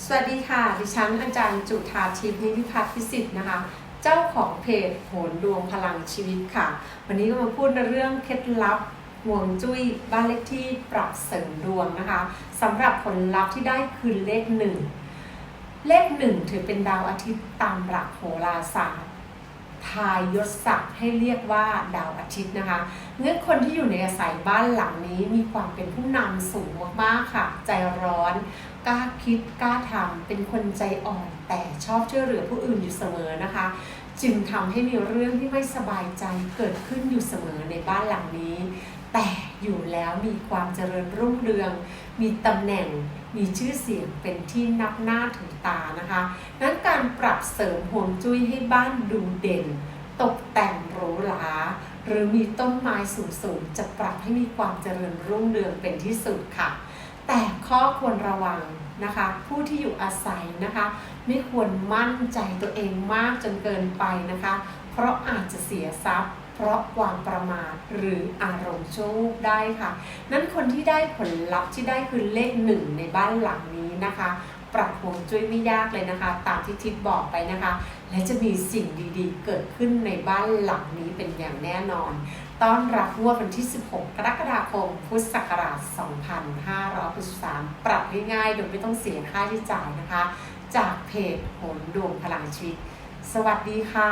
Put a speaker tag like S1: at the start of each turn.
S1: สวัสดีค่ะ ดิฉันอาจารย์จุธาทิพย์นิพิพัฒน์พิสิทธิ์นะคะ เจ้าของเพจโหนดวงพลังชีวิตค่ะ วันนี้ก็มาพูดในเรื่องเคล็ดลับห่วงจุ้ยบ้านเลขที่ปรับเสริมดวงนะคะสำหรับผลลัพธ์ที่ได้คือเลขหนึ่งเลขหนึ่งถือเป็นดาวอาทิตย์ตามหลักโหราศาสตร์ทายยศศักดิ์ให้เรียกว่าดาวอาทิตย์นะคะเงื่อนคนที่อยู่ในอาศัยบ้านหลังนี้มีความเป็นผู้นำสูงมากๆค่ะ ใจร้อน กล้าคิดกล้าทำเป็นคนใจอ่อนแต่ชอบช่วยเหลือผู้อื่นอยู่เสมอนะคะ จึงทำให้มีเรื่องที่ไม่สบายใจเกิดขึ้นอยู่เสมอในบ้านหลังนี้ แต่อยู่แล้วมีความเจริญรุ่งเรือง มีตำแหน่งมีชื่อเสียงเป็นที่นับหน้าถือตานะคะ นั้นการปรับเสริมห่วงจุ้ยให้บ้านดูเด่น ตกแต่งหรูหราหรือมีต้นไม้สูงๆ จะปรับให้มีความเจริญรุ่งเรืองเป็นที่สุดค่ะ ข้อควรระวังนะคะ ผู้ที่อยู่อาศัยนะคะ ไม่ควรมั่นใจตัวเองมากจนเกินไปนะคะ เพราะอาจจะเสียทรัพย์ เพราะความประมาทหรืออารมณ์ชั่ววูบได้ค่ะ นั้นคนที่ได้ผลลัพธ์ที่ได้คือเลขหนึ่งในบ้านหลังนี้นะคะ ปรับฮวงจุ้ยไม่ยากเลยนะคะ ตามที่ทิพย์บอกไปนะคะ และจะมีสิ่งดีๆ เกิดขึ้นในบ้านหลังนี้เป็นอย่างแน่นอน ต้อนรับงวดวันที่ 16 กรกฎาคม พุทธศักราช 2563 ปรับง่ายๆ โดยไม่ต้องเสียค่าใช้จ่ายนะคะ จากเพจโหนดวงพลังชีวิต สวัสดีค่ะ